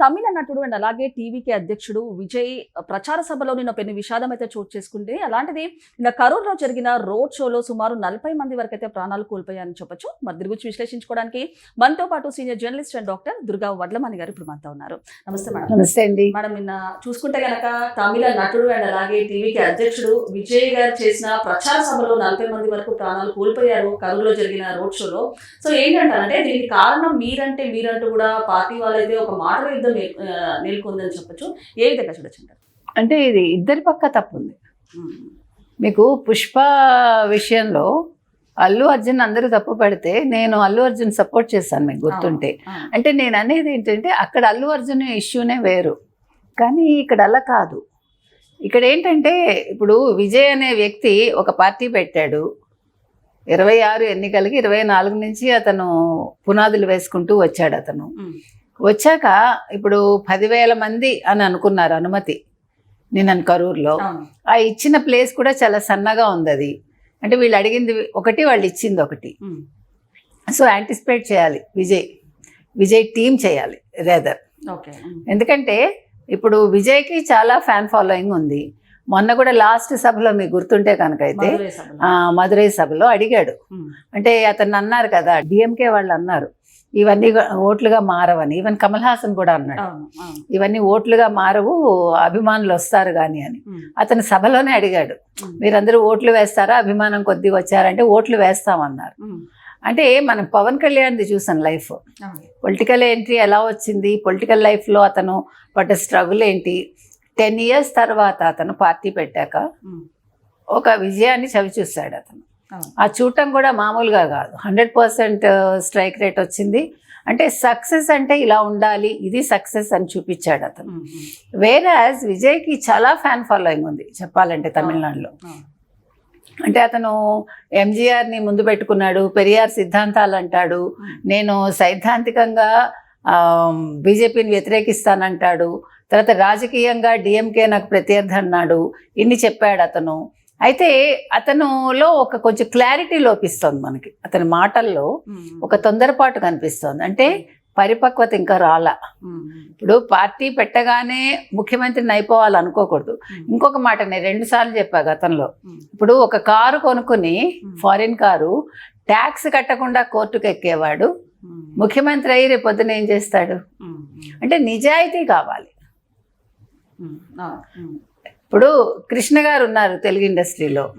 తమిళ నటుడు అండ్ అలాగే టీవీకి అధ్యక్షుడు విజయ్ ప్రచార సభలో నిన్న పెను విషాదం అయితే చోటు చేసుకుంటే అలాంటిది నిన్న కరూర్లో జరిగిన రోడ్ షోలో సుమారు నలభై మంది వరకు అయితే ప్రాణాలు కోల్పోయారని చెప్పొచ్చు. మరి దీని గురించి విశ్లేషించుకోవడానికి మనతో పాటు senior journalist and doctor Durga Vadlamani గారు ఇప్పుడు మనతో ఉన్నారు. నమస్తే మేడం. నమస్తే అండి. మనం నిన్న చూసుకుంటే గనక తమిళ నటుడు అండ్ అలాగే టీవీకి అధ్యక్షుడు విజయ్ గారు చేసిన ప్రచార సభలో నలభై మంది వరకు ప్రాణాలు కోల్పోయారు కరూరులో జరిగిన రోడ్ షోలో. సో ఏంటంటారంటే దీనికి కారణం మీరంటే మీరంటూ కూడా పార్టీ వాళ్ళైతే ఒక యుద్ధం ఆ, నెలకొందని చెప్పొచ్చు. ఏ విధంగా చూడొచ్చు అంటారు? అంటే ఇది ఇద్దరి పక్క తప్పు ఉంది. మీకు పుష్ప విషయంలో అల్లు అర్జున్ అందరూ తప్పు పెడితే నేను అల్లు అర్జున్ సపోర్ట్ చేశాను మీకు గుర్తుంటే. అంటే నేను అనేది ఏంటంటే అక్కడ అల్లు అర్జున్ ఇష్యూనే వేరు. కానీ ఇక్కడ అలా కాదు. ఇక్కడ ఏంటంటే ఇప్పుడు విజయ్ అనే వ్యక్తి ఒక పార్టీ పెట్టాడు. ఇరవై ఆరు ఎన్నికలకి ఇరవై నాలుగు నుంచి అతను పునాదులు వేసుకుంటూ వచ్చాడు అతను. వచ్చాక ఇప్పుడు పదివేల మంది అని అనుకున్నారు అనుమతి నేను కరూర్లో. ఆ ఇచ్చిన ప్లేస్ కూడా చాలా సన్నగా ఉంది అది. అంటే వీళ్ళు అడిగింది ఒకటి వాళ్ళు ఇచ్చింది ఒకటి. సో యాంటిసిపేట్ చేయాలి. విజయ్ విజయ్ టీం చేయాలి రేదర్ ఓకే. ఎందుకంటే ఇప్పుడు విజయ్కి చాలా ఫ్యాన్ ఫాలోయింగ్ ఉంది. మొన్న కూడా లాస్ట్ సభలో మీకు గుర్తుంటే కనుక అయితే మధురై సభలో. అడిగాడు. అంటే అతను అన్నారు కదా డిఎంకే వాళ్ళు అన్నారు. ఇవన్నీ ఓట్లుగా మారవని. ఈవెన్ కమల్ హాసన్ కూడా అన్నాడు. ఇవన్నీ ఓట్లుగా మారవు అభిమానులు వస్తారు కానీ అని. అతను సభలోనే అడిగాడు. మీరందరూ ఓట్లు వేస్తారా? అభిమానం కొద్ది వచ్చారంటే ఓట్లు వేస్తామన్నారు. అంటే మనం పవన్ కళ్యాణ్ది చూసాను లైఫ్. పొలిటికల్ ఎంట్రీ ఎలా వచ్చింది? పొలిటికల్ లైఫ్లో అతను పడ్డ స్ట్రగుల్ ఏంటి? టెన్ ఇయర్స్ తర్వాత అతను పార్టీ పెట్టాక ఒక విజయాన్ని చవి చూశాడు అతను. ఆ చూడటం కూడా మామూలుగా కాదు. హండ్రెడ్ పర్సెంట్ స్ట్రైక్ రేట్ వచ్చింది. అంటే సక్సెస్ అంటే ఇలా ఉండాలి ఇది సక్సెస్ అని చూపించాడు అతను. వేరే విజయ్కి చాలా ఫ్యాన్ ఫాలోయింగ్ ఉంది చెప్పాలంటే తమిళనాడులో. అంటే అతను ఎంజీఆర్ని ముందు పెట్టుకున్నాడు పెరియార్ సిద్ధాంతాలు అంటాడు నేను సైద్ధాంతికంగా బీజేపీని వ్యతిరేకిస్తానంటాడు తర్వాత రాజకీయంగా డిఎంకే నాకు ప్రత్యర్థి అన్నాడు ఇన్ని చెప్పాడు అతను. అయితే అతనులో ఒక కొంచెం క్లారిటీ లోపిస్తుంది మనకి. అతని మాటల్లో ఒక తొందరపాటు కనిపిస్తుంది. అంటే పరిపక్వత ఇంకా రాలా. ఇప్పుడు పార్టీ పెట్టగానే ముఖ్యమంత్రిని అయిపోవాలి అనుకోకూడదు. ఉమ్, ఇంకొక మాట నేను రెండు సార్లు చెప్పా గతంలో ఇప్పుడు ఒక కారు కొనుక్కుని. ఫారిన్ కారు ట్యాక్స్ కట్టకుండా కోర్టుకు ఎక్కేవాడు. ముఖ్యమంత్రి అయ్యి రేపు పొద్దున ఏం చేస్తాడు? అంటే నిజాయితీ కావాలి. ఇప్పుడు కృష్ణ గారు ఉన్నారు తెలుగు ఇండస్ట్రీలో.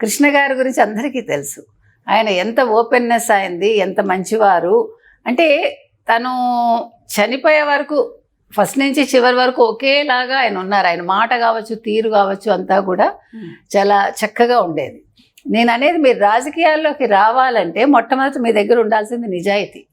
కృష్ణ గారి గురించి అందరికీ తెలుసు. ఆయన ఎంత ఓపెన్నెస్ అయింది ఎంత మంచివారు. అంటే తను చనిపోయే వరకు ఫస్ట్ నుంచి చివరి వరకు ఒకేలాగా ఆయన ఉన్నారు. ఆయన మాట కావచ్చు తీరు కావచ్చు అంతా కూడా చాలా చక్కగా ఉండేది. నేను అనేది మీరు రాజకీయాల్లోకి రావాలంటే మొట్టమొదటి మీ దగ్గర ఉండాల్సింది నిజాయితీ.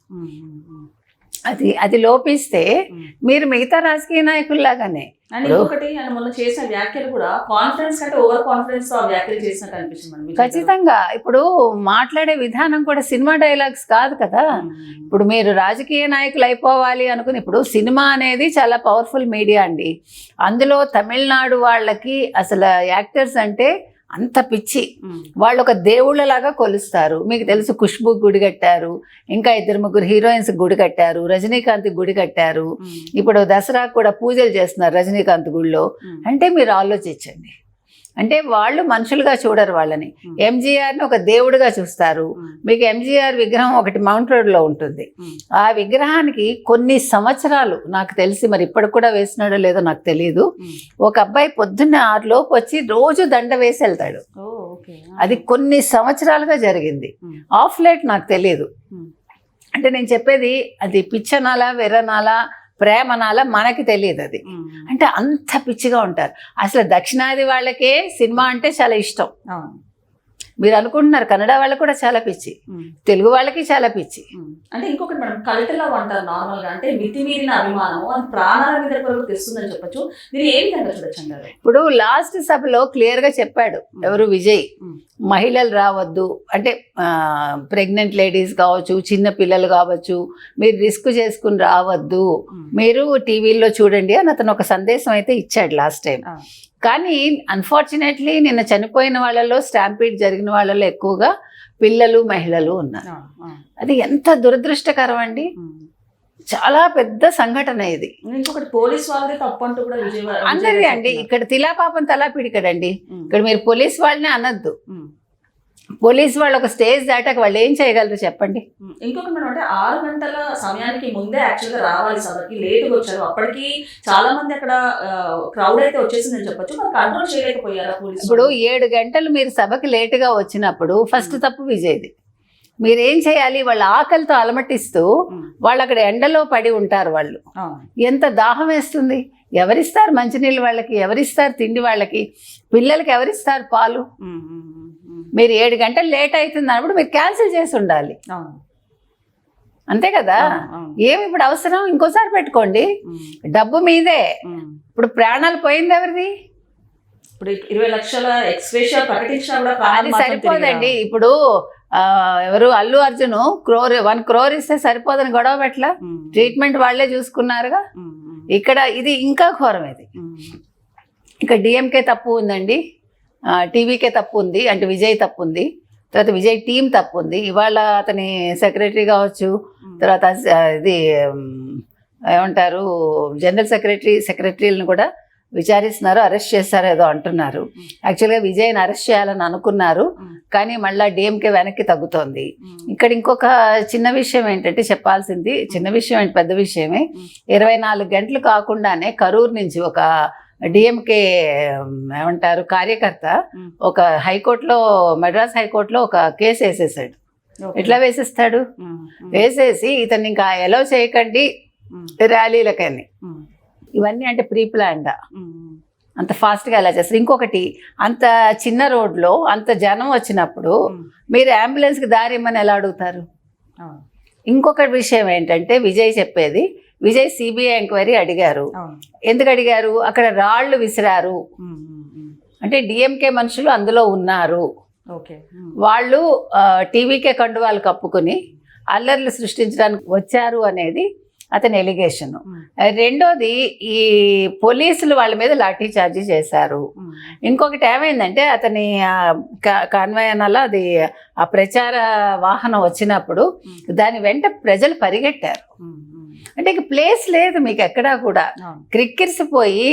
అది అది లోపిస్తే. మీరు మిగతా రాజకీయ నాయకుల్లాగానే. ఇంకొకటి ఆయన మొన్న చేసిన వ్యాఖ్యలు కూడా కాన్ఫిడెన్స్ కంటే ఓవర్ కాన్ఫిడెన్స్ ఆ వ్యాఖ్యలు చేసినట్టు అనిపిస్తుంది. ఖచ్చితంగా. ఇప్పుడు మాట్లాడే విధానం కూడా సినిమా డైలాగ్స్ కాదు కదా. ఇప్పుడు మీరు రాజకీయ నాయకులు అయిపోవాలి అనుకుని ఇప్పుడు సినిమా అనేది చాలా పవర్ఫుల్ మీడియా అండి. అందులో తమిళనాడు వాళ్ళకి అసలు యాక్టర్స్ అంటే అంత పిచ్చి. వాళ్ళు ఒక దేవుళ్ళలాగా కొలుస్తారు. మీకు తెలుసు ఖుష్బు గుడి కట్టారు ఇంకా ఇద్దరు ముగ్గురు హీరోయిన్స్ గుడి కట్టారు రజనీకాంత్ గుడి కట్టారు. ఇప్పుడు దసరాకు కూడా పూజలు చేస్తున్నారు రజనీకాంత్ గుడిలో అంటే మీరు ఆలోచించండి. అంటే వాళ్ళు మనుషులుగా చూడరు వాళ్ళని. ఎంజీఆర్ని ఒక దేవుడిగా చూస్తారు. మీకు ఎంజీఆర్ విగ్రహం ఒకటి మౌంట్ రోడ్లో ఉంటుంది. ఆ విగ్రహానికి కొన్ని సంవత్సరాలు నాకు తెలిసి మరి ఇప్పటికి కూడా వేసినాడో లేదో నాకు తెలియదు. ఒక అబ్బాయి పొద్దున్న ఆరు లోపు వచ్చి రోజు దండ వేసి వెళ్తాడు. అది కొన్ని సంవత్సరాలుగా జరిగింది. ఆఫ్ లైట్ నాకు తెలియదు అంటే నేను చెప్పేది అది పిచ్చనాలా వెర్రనాలా ప్రేమనాలా మనకి తెలియదు అది. అంటే అంత పిచ్చిగా ఉంటారు. అసలు దక్షిణాది వాళ్ళకే సినిమా అంటే చాలా ఇష్టం. మీరు అనుకుంటున్నారు కన్నడ వాళ్ళకి కూడా చాలా పిచ్చి. తెలుగు వాళ్ళకి చాలా పిచ్చి. అంటే ఇంకొకటి మేడం కల్ట్ లవ్ అంటారు నార్మల్గా అంటే మితిమీరిన అభిమానం అది ప్రాణాల మీద వరకు తెస్తుందని చెప్పొచ్చు. మీరు ఏ విధంగా చూడొచ్చు ఇప్పుడు లాస్ట్ సభలో క్లియర్గా చెప్పాడు ఎవరు విజయ్. మహిళలు రావద్దు. అంటే ప్రెగ్నెంట్ లేడీస్ కావచ్చు చిన్న పిల్లలు కావచ్చు మీరు రిస్క్ చేసుకుని రావద్దు. మీరు టీవీలో చూడండి అని అతను ఒక సందేశం అయితే ఇచ్చాడు లాస్ట్ టైం. కానీ అన్ఫార్చునేట్లీ నిన్న చనిపోయిన వాళ్ళలో స్టాంపీడ్ జరిగిన వాళ్ళలో ఎక్కువగా పిల్లలు మహిళలు ఉన్నారు. అది ఎంత దురదృష్టకరం అండి. చాలా పెద్ద సంఘటన ఇది. ఇంకొకటి పోలీస్ వాళ్ళది తప్పు అంటూ కూడా అందరిది అండి ఇక్కడ తిలాపాపం తలా పిడికడండి ఇక్కడ మీరు పోలీస్ వాళ్ళని అనొద్దు. పోలీస్ వాళ్ళు ఒక స్టేజ్ దాటాక వాళ్ళు ఏం చేయగలరు చెప్పండి? ఇంకొకటి మేడం అంటే ఆరు గంటల సమయానికి ముందే యాక్చువల్గా రావాలి సభకి లేటుగా వచ్చారు. అప్పటికి చాలా మంది అక్కడ క్రౌడ్ అయితే వచ్చేసిందని చెప్పొచ్చు. మరి కంట్రోల్ చేయలేకపోయారా పోలీసు ఇప్పుడు ఏడు గంటలు మీరు సభకి లేటుగా వచ్చినప్పుడు ఫస్ట్ తప్పు విజయ్ది. మీరు ఏం చేయాలి? వాళ్ళ ఆకలితో అలమటిస్తూ వాళ్ళు అక్కడ ఎండలో పడి ఉంటారు వాళ్ళు. ఎంత దాహం వేస్తుంది? ఎవరిస్తారు మంచినీళ్ళు వాళ్ళకి? ఎవరిస్తారు తిండి వాళ్ళకి? పిల్లలకి ఎవరిస్తారు పాలు? మీరు ఏడు గంటలు లేట్ అవుతుంది అన్నప్పుడు మీరు క్యాన్సిల్ చేసి ఉండాలి. అంతే కదా? ఏమి ఇప్పుడు అవసరం? ఇంకోసారి పెట్టుకోండి. డబ్బు మీదే. ఇప్పుడు ప్రాణాలు పోయింది ఎవరిది? ఇప్పుడు ఇరవై లక్షల అది సరిపోదండి. ఇప్పుడు ఎవరు? అల్లు అర్జున్ క్రోర్ వన్ క్రోర్ ఇస్తే సరిపోదని గొడవ పెట్టలా. ట్రీట్మెంట్ వాళ్ళే చూసుకున్నారుగా? ఇక్కడ ఇది ఇంకా ఘోరం ఇది. ఇక్కడ డిఎంకే తప్పు ఉందండి. టీవీకే తప్పు ఉంది అంటే విజయ్ తప్పు ఉంది తర్వాత విజయ్ టీం తప్పు ఉంది ఇవాళ అతని సెక్రటరీ కావచ్చు తర్వాత ఇది ఏమంటారు జనరల్ సెక్రటరీ సెక్రటరీలను కూడా విచారిస్తున్నారు అరెస్ట్ చేస్తారు ఏదో అంటున్నారు. యాక్చువల్గా విజయ్ని అరెస్ట్ చేయాలని అనుకున్నారు. కానీ మళ్ళీ డిఎంకే వెనక్కి తగ్గుతోంది. ఇక్కడ ఇంకొక చిన్న విషయం ఏంటంటే చెప్పాల్సింది చిన్న విషయం ఏంటి పెద్ద విషయమే. ఇరవై నాలుగు గంటలు కాకుండానే కరూరు నుంచి ఒక డిఎంకే ఏమంటారు కార్యకర్త. ఒక హైకోర్టులో మెడ్రాస్ హైకోర్టులో ఒక కేసు వేసేసాడు. ఎట్లా వేసేస్తాడు? వేసేసి ఇతన్ని ఇంకా ఎలో చేయకండి ర్యాలీలకని. ఇవన్నీ అంటే ప్రీ ప్లాన్డ్ అంత ఫాస్ట్గా ఎలా చేస్తారు? ఇంకొకటి అంత చిన్న రోడ్లో అంత జనం వచ్చినప్పుడు. మీరు అంబులెన్స్కి దారి ఇమ్మని ఎలా అడుగుతారు? ఇంకొక విషయం ఏంటంటే విజయ్ చెప్పేది విజయ్ సిబిఐ ఎంక్వైరీ అడిగారు. ఎందుకు అడిగారు? అక్కడ రాళ్ళు విసిరారు. అంటే డిఎంకే మనుషులు అందులో ఉన్నారు. వాళ్ళు టీవీకే కండువాలు కప్పుకొని అల్లర్లు సృష్టించడానికి వచ్చారు అనేది అతని ఎలిగేషన్. రెండోది ఈ పోలీసులు వాళ్ళ మీద లాఠీ చార్జీ చేశారు. ఇంకొకటి ఏమైందంటే అతని కాన్వాయ్ అనాల అది ఆ ప్రచార వాహనం వచ్చినప్పుడు దాని వెంట ప్రజలు పరిగెట్టారు. అంటే ఇక ప్లేస్ లేదు మీకు ఎక్కడా కూడా. క్రిక్కిరిసిపోయి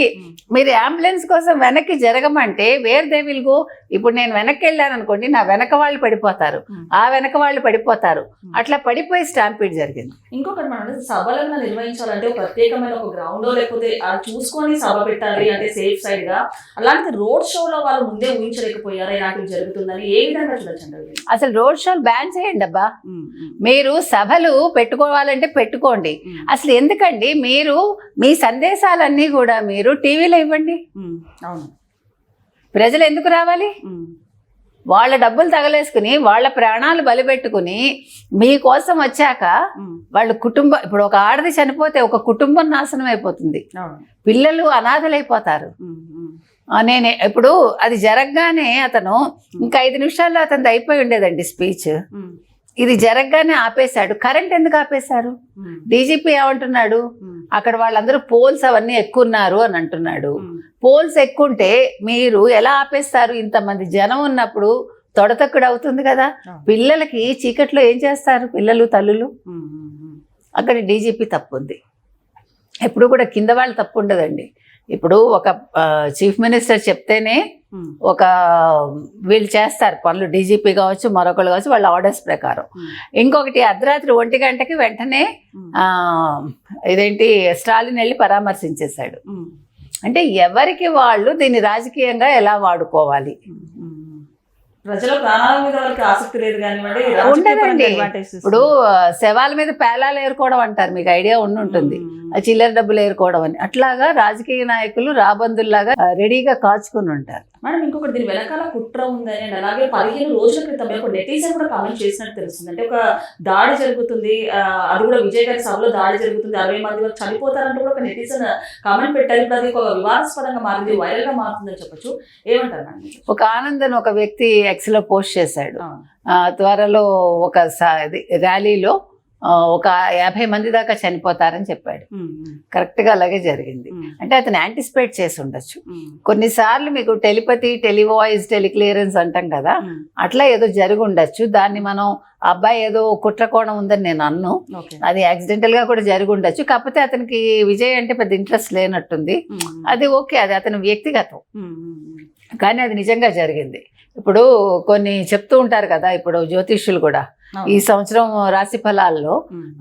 మీరు అంబులెన్స్ కోసం వెనక్కి జరగమంటే వేర్ దే విల్ గో ఇప్పుడు నేను వెనక్కి వెళ్ళాను అనుకోండి నా వెనక వాళ్ళు పడిపోతారు. ఆ వెనక వాళ్ళు పడిపోతారు. అట్లా పడిపోయి స్టాంపీడ్ జరిగింది. ఇంకొకటి మనం సభలను నిర్వహించాలంటే ఒక ప్రత్యేకమైన ఒక గ్రౌండ్ లేకపోతే చూసుకొని సభ పెట్టాలి అంటే సేఫ్ సైడ్గా. అలాంటి రోడ్ షోలో వాళ్ళు ముందే ఊహించలేకపోయారా? ఇలాంటివి జరుగుతుందని ఏ విధంగా? అసలు రోడ్ షోలు బ్యాన్ చేయండి అబ్బా. మీరు సభలు పెట్టుకోవాలంటే పెట్టుకోండి. అసలు ఎందుకండి? మీరు మీ సందేశాలన్నీ కూడా మీరు టీవీలో ఇవ్వండి. అవును. ప్రజలు ఎందుకు రావాలి వాళ్ళ డబ్బులు తగలేసుకుని వాళ్ళ ప్రాణాలు బలిపెట్టుకుని మీకోసం వచ్చాక వాళ్ళ కుటుంబం ఇప్పుడు ఒక ఆడది చనిపోతే ఒక కుటుంబం నాశనం అయిపోతుంది. పిల్లలు అనాథలైపోతారు. నేనే ఇప్పుడు అది జరగగానే అతను ఇంకా ఐదు నిమిషాల్లో అతను అయిపోయి ఉండేదండి స్పీచ్. ఇది జరగగానే ఆపేశాడు. కరెంట్ ఎందుకు ఆపేశారు? డీజీపీ ఏమంటున్నాడు? అక్కడ వాళ్ళందరూ పోల్స్ అవన్నీ ఎక్కున్నారు అని అంటున్నాడు. పోల్స్ ఎక్కుంటే మీరు ఎలా ఆపేస్తారు? ఇంతమంది జనం ఉన్నప్పుడు తొడతక్కుడు అవుతుంది కదా. పిల్లలకి చీకట్లో ఏం చేస్తారు పిల్లలు తల్లులు. అక్కడ డీజీపీ తప్పు ఉంది ఎప్పుడు కూడా కింద వాళ్ళు తప్పు ఉండదండి. ఇప్పుడు ఒక చీఫ్ మినిస్టర్ చెప్తేనే ఒక వీళ్ళు చేస్తారు పనులు డీజీపీ కావచ్చు మరొకరు కావచ్చు వాళ్ళ ఆర్డర్స్ ప్రకారం. ఉమ్, ఇంకొకటి అర్ధరాత్రి ఒంటి గంటకి వెంటనే ఆ, ఇదేంటి స్టాలిన్ వెళ్ళి పరామర్శించేశాడు. అంటే ఎవరికి వాళ్ళు దీన్ని రాజకీయంగా ఎలా వాడుకోవాలి? ఉమ్, ఉమ్. ప్రజల ప్రాణాల మీద వాళ్ళకి ఆసక్తి లేదు కానివ్వండి ఉండదండి. ఇప్పుడు శవాల మీద పేలాలు ఏరుకోవడం అంటారు మీకు ఐడియా ఉండి ఉంటుంది. ఆ చిల్లర డబ్బులు ఏరుకోవడం అని. అట్లాగా రాజకీయ నాయకులు రాబందుల్లాగా రెడీగా కాచుకుని ఉంటారు. మేడం ఇంకొకటి దీని వెనకాల కుట్ర ఉందని అండ్ అలాగే పదిహేను రోజుల క్రితం ఒక నెటిజన్ కూడా కామెంట్ చేసినట్టు తెలుస్తుంది. అంటే ఒక దాడి జరుగుతుంది అది కూడా విజయ్ గారి సభలో దాడి జరుగుతుంది అరవై మంది వరకు చనిపోతారంటూ కూడా ఒక నెటిజన్ కామెంట్ పెట్టారు. ఇప్పుడు అది ఒక వివాదాస్పదంగా మారింది వైరల్గా మారుతుందని చెప్పొచ్చు. ఏమంటారు మేడం? ఒక ఆనందన్ ఒక వ్యక్తి ఎక్స్లో పోస్ట్ చేశాడు. త్వరలో ఒక ర్యాలీలో ఒక యాభై మంది దాకా చనిపోతారని చెప్పాడు. ఉమ్, ఉమ్, కరెక్ట్గా అలాగే జరిగింది. అంటే అతను యాంటిసిపేట్ చేసి ఉండొచ్చు. కొన్నిసార్లు మీకు టెలిపతి టెలివాయిస్ టెలిక్లియరెన్స్ అంటాం కదా అట్లా ఏదో జరిగి ఉండొచ్చు. దాన్ని మనం అబ్బాయి ఏదో కుట్ర కోణం ఉందని నేను అన్ను. అది యాక్సిడెంటల్గా కూడా జరిగి ఉండొచ్చు. కాకపోతే అతనికి విజయ్ అంటే పెద్ద ఇంట్రెస్ట్ లేనట్టుంది. అది ఓకే అది అతని వ్యక్తిగతం. కానీ అది నిజంగా జరిగింది. ఇప్పుడు కొన్ని చెప్తూ ఉంటారు కదా ఇప్పుడు జ్యోతిష్యులు కూడా. ఈ సంవత్సరం రాశి ఫలాల్లో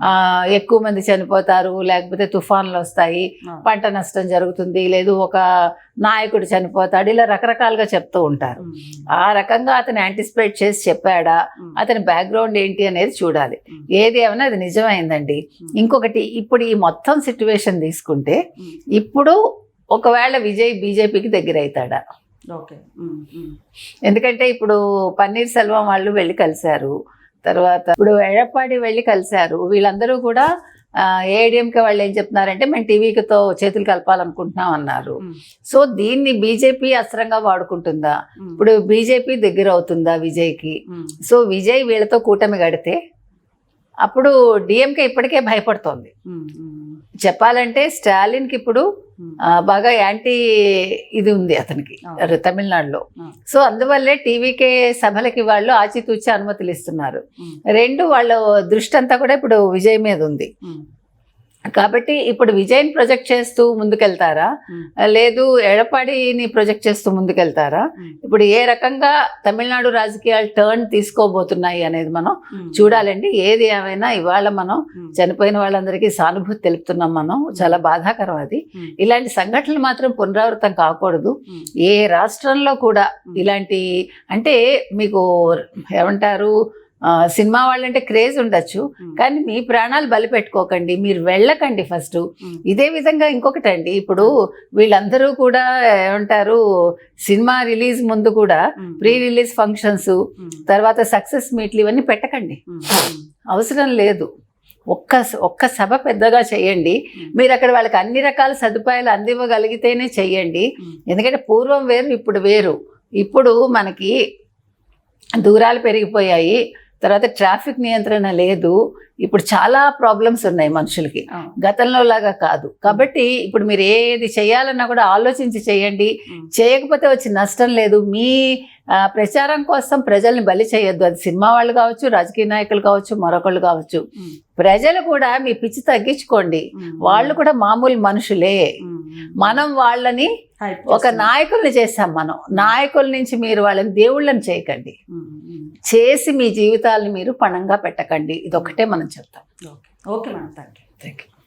ఆ, ఎక్కువ మంది చనిపోతారు లేకపోతే తుఫాన్లు వస్తాయి పంట నష్టం జరుగుతుంది లేదు ఒక నాయకుడు చనిపోతాడు ఇలా రకరకాలుగా చెప్తూ ఉంటారు. ఆ రకంగా అతను యాంటిసిపేట్ చేసి చెప్పాడా అతని బ్యాక్గ్రౌండ్ ఏంటి అనేది చూడాలి. ఏది ఏమైనా అది నిజమైందండి. ఇంకొకటి ఇప్పుడు ఈ మొత్తం సిచ్యువేషన్ తీసుకుంటే ఇప్పుడు ఒకవేళ విజయ్ బీజేపీకి దగ్గర అవుతాడా? ఓకే. ఎందుకంటే ఇప్పుడు పన్నీర్ సెల్వం వాళ్ళు వెళ్ళి కలిశారు. తర్వాత ఇప్పుడు ఎడప్పాడి వెళ్ళి కలిశారు. వీళ్ళందరూ కూడా ఏడిఎంకే వాళ్ళు ఏం చెప్తున్నారంటే మేము టీవీతో చేతులు కలపాలనుకుంటున్నాం అన్నారు. సో దీన్ని బీజేపీ అస్త్రంగా వాడుకుంటుందా? ఇప్పుడు బీజేపీ దగ్గర అవుతుందా విజయ్కి? సో విజయ్ వీళ్ళతో కూటమి గడితే అప్పుడు డిఎంకే ఇప్పటికే భయపడుతోంది. చెప్పాలంటే స్టాలిన్కి ఇప్పుడు బాగా యాంటీ ఇది ఉంది అతనికి. తమిళనాడులో. సో అందువల్లే టీవీకే సభలకి వాళ్ళు ఆచితూచి అనుమతులు ఇస్తున్నారు. రెండు వాళ్ళ దృష్టి అంతా కూడా ఇప్పుడు విజయ్ మీద ఉంది. కాబట్టి ఇప్పుడు విజయ్ని ప్రొజెక్ట్ చేస్తూ ముందుకెళ్తారా? లేదు ఎడపాడిని ప్రొజెక్ట్ చేస్తూ ముందుకెళ్తారా? ఇప్పుడు ఏ రకంగా తమిళనాడు రాజకీయాలు టర్న్ తీసుకోబోతున్నాయి అనేది మనం చూడాలండి. ఏది ఏమైనా ఇవాళ మనం చనిపోయిన వాళ్ళందరికీ సానుభూతి తెలుపుతున్నాం మనం. చాలా బాధాకరం అది. ఇలాంటి సంఘటనలు మాత్రం పునరావృతం కాకూడదు. ఏ రాష్ట్రంలో కూడా ఇలాంటి అంటే మీకు ఏమంటారు? సినిమా వాళ్ళంటే క్రేజ్ ఉండొచ్చు. కానీ మీ ప్రాణాలు బలి పెట్టుకోకండి. మీరు వెళ్ళకండి ఫస్ట్. ఇదే విధంగా ఇంకొకటి అండి ఇప్పుడు వీళ్ళందరూ కూడా ఏమంటారు సినిమా రిలీజ్ ముందు కూడా ప్రీ రిలీజ్ ఫంక్షన్స్ తర్వాత సక్సెస్ మీట్లు ఇవన్నీ పెట్టకండి. అవసరం లేదు. ఒక్క ఒక్క సభ పెద్దగా చేయండి. మీరు అక్కడ వాళ్ళకి అన్ని రకాల సదుపాయాలు అందివ్వగలిగితేనే చెయ్యండి ఎందుకంటే పూర్వం వేరు ఇప్పుడు వేరు. ఇప్పుడు మనకి దూరాలు పెరిగిపోయాయి. తర్వాత ట్రాఫిక్ నియంత్రణ లేదు. ఇప్పుడు చాలా ప్రాబ్లమ్స్ ఉన్నాయి మనుషులకి. గతంలో లాగా కాదు. కాబట్టి ఇప్పుడు మీరు ఏది చేయాలన్నా కూడా ఆలోచించి చేయండి. చేయకపోతే వచ్చి నష్టం లేదు. మీ ప్రచారం కోసం ప్రజల్ని బలి చేయొద్దు. అది సినిమా వాళ్ళు కావచ్చు రాజకీయ నాయకులు కావచ్చు మరొకళ్ళు కావచ్చు. ప్రజలు కూడా మీ పిచ్చి తగ్గించుకోండి. వాళ్ళు కూడా మామూలు మనుషులే. మనం వాళ్ళని ఒక నాయకుల్ని చేస్తాం మనం. నాయకుల నుంచి మీరు వాళ్ళని దేవుళ్ళని చేయకండి. చేసి మీ జీవితాలను మీరు పణంగా పెట్టకండి. ఇది ఒకటే మనం చెప్తాం. Okay. Okay madam. Thank you thank you